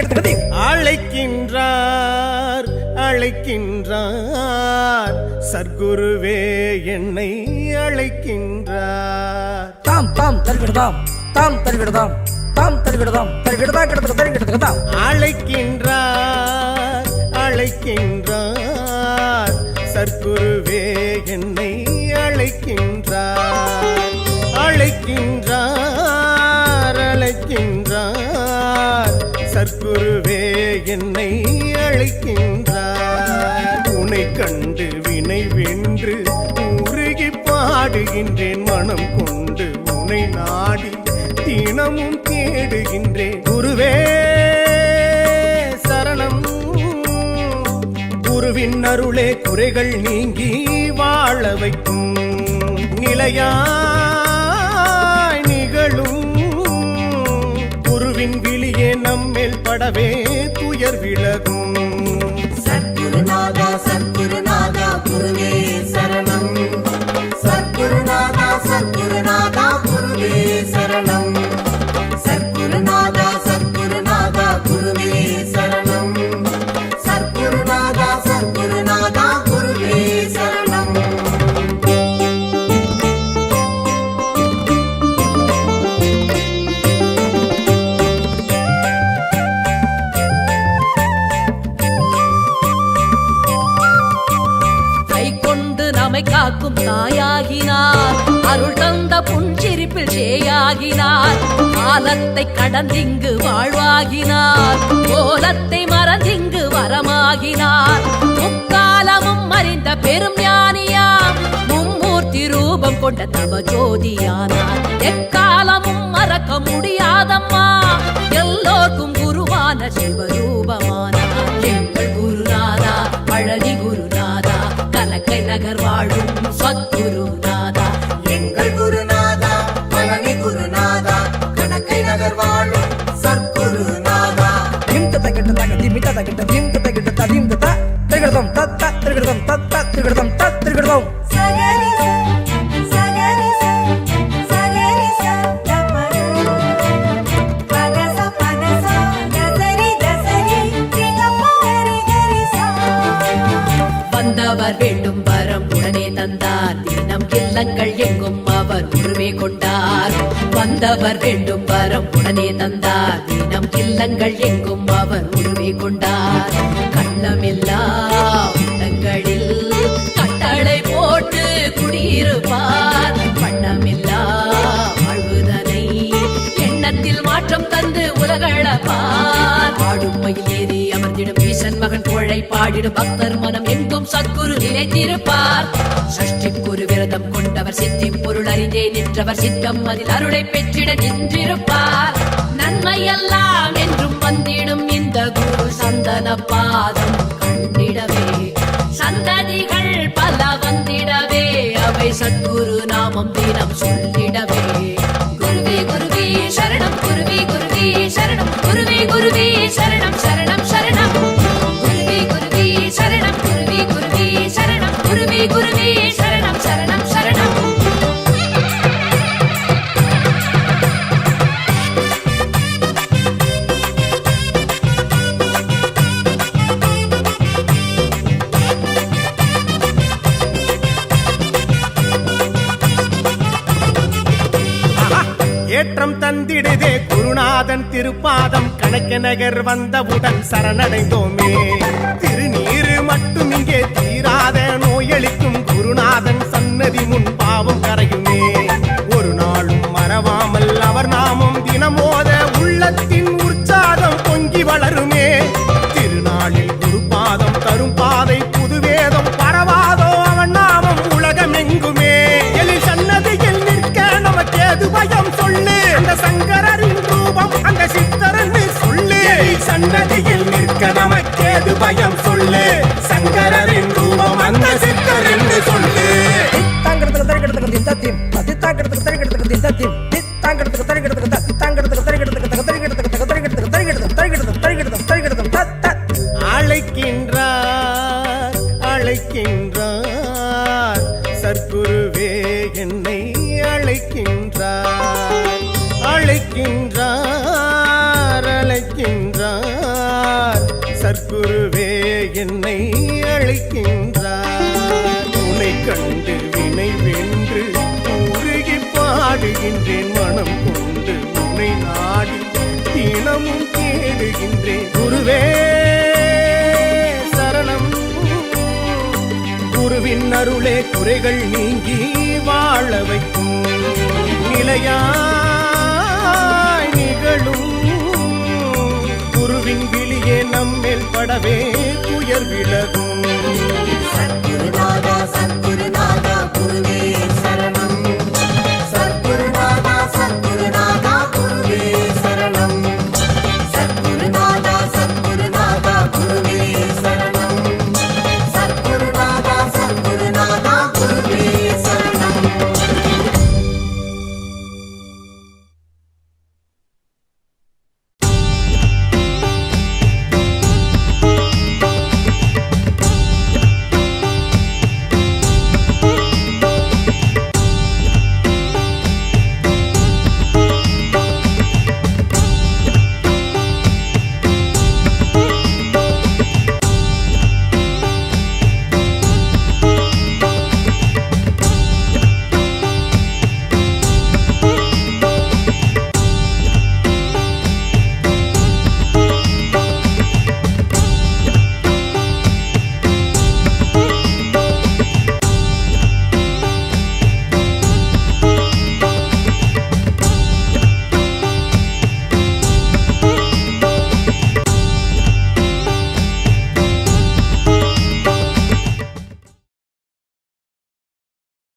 கெடுத்துட்டது அழைக்கின்றார் அழைக்கின்றார். சர்க்குருவே என்னை அழைக்கின்றார். தாம் தாம் தருகிடதாம் தாம் தருகிடதாம் தாம் தருகிடதாம் தருகிடதா கிடத்துக்கு தருகிடத்துக்கு தாம் அழைக்கின்றார் அழைக்கின்றார். சர்க்குருவே என்னை அழைக்கின்றார். உனை கண்டு வினை வென்று உருகி பாடுகின்றேன். மனம் கொண்டு உனை நாடி தினமும் தேடுகின்றேன். குருவே சரணம். குருவின் அருளே குறைகள் நீங்கி வாழ வைக்கும். நிலையா நம்மேல் படவே துயர் விலகும். சத்குருநாதா சத்குருநாதா குருவே சரணம். சத்குருநாதா சத்குருநாதா வாழ்வாகினார் காலத்தை கடந்திங்கு வாழ்வாகினார். கோலத்தை மறந்திங்கு வரமாகினார். முக்காலமும் அறிந்த பெரும் ஞானியா மும்மூர்த்தி ரூபம் கொண்ட தவ ஜோதியானார். எக்காலமும் மறக்க முடியாதம்மா. எல்லோர்க்கும் குருவான சிவரூபமானார் எங்கள் குருநாதா பழனி குருநாதா கலக்கை நகர் வாழும் உடனே தந்தார் தினம் இல்லங்கள் எங்கும் அவர் உருவே கொண்டார். வந்தவர் வேண்டும் வரம் உடனே தந்தார். தினம் இல்லங்கள் எங்கும் அவர் உருவே கொண்டார். கள்ளமில்லா உள்ளங்களில் கட்டளை போட்டு குடியிருப்பார். வண்ணமில்லா வாழ்வுதனை எண்ணத்தில் மாற்றம் தந்து உலகளப்பார். ஆடும் மயில் ஏறி புகழை பாடிடும் பக்தர் மனம் எங்கும் சத்குரு நிலைத்திருப்பார். சஷ்டி குரு விரதம் கொண்டவர் சித்தி பொருள் அறிந்தே நின்றவர் சித்தம் அதில் அருளை பெற்றிட நின்றிருப்பார். நன்மை எல்லாம் என்றும் வந்திடும் இந்த குரு சந்தன பாதம் கண்டிடவே. சந்ததிகள் பல வந்திடவே. அவை சத்குரு நாமம் தினம் சொல்லிடவே ஏற்றம் தந்திடுதே. குருநாதன் திருப்பாதம். கணக்க நகர் வந்தவுடன் சரணடைந்தோமே. திரு நதியில் நிற்க நமக்கேது பயம் சொல்லு. சங்கரரின் ரூபம் அந்த சித்தர் என்று சொல்லு தாங்கிறதுக்கு தருகிடத்துக்கு திம். தத்திம் தத்தி தாங்கிறதுக்கு தருகிடத்துக்கு திம். தத்திம் தித்தாங்கிறதுக்கு சர்க்குருவே என்னை அழைக்கின்றார். உனை கண்டு வினை வென்று உருகி பாடுகின்றேன். மனம் கொண்டு உன்னை நாடி தினமும் தேடுகின்றேன். குருவே சரணம். குருவின் அருளே குறைகள் நீங்கி வாழ வைக்கும். நிலையா படவே துயர் விலகும். சத்குருநாதா சத்குரு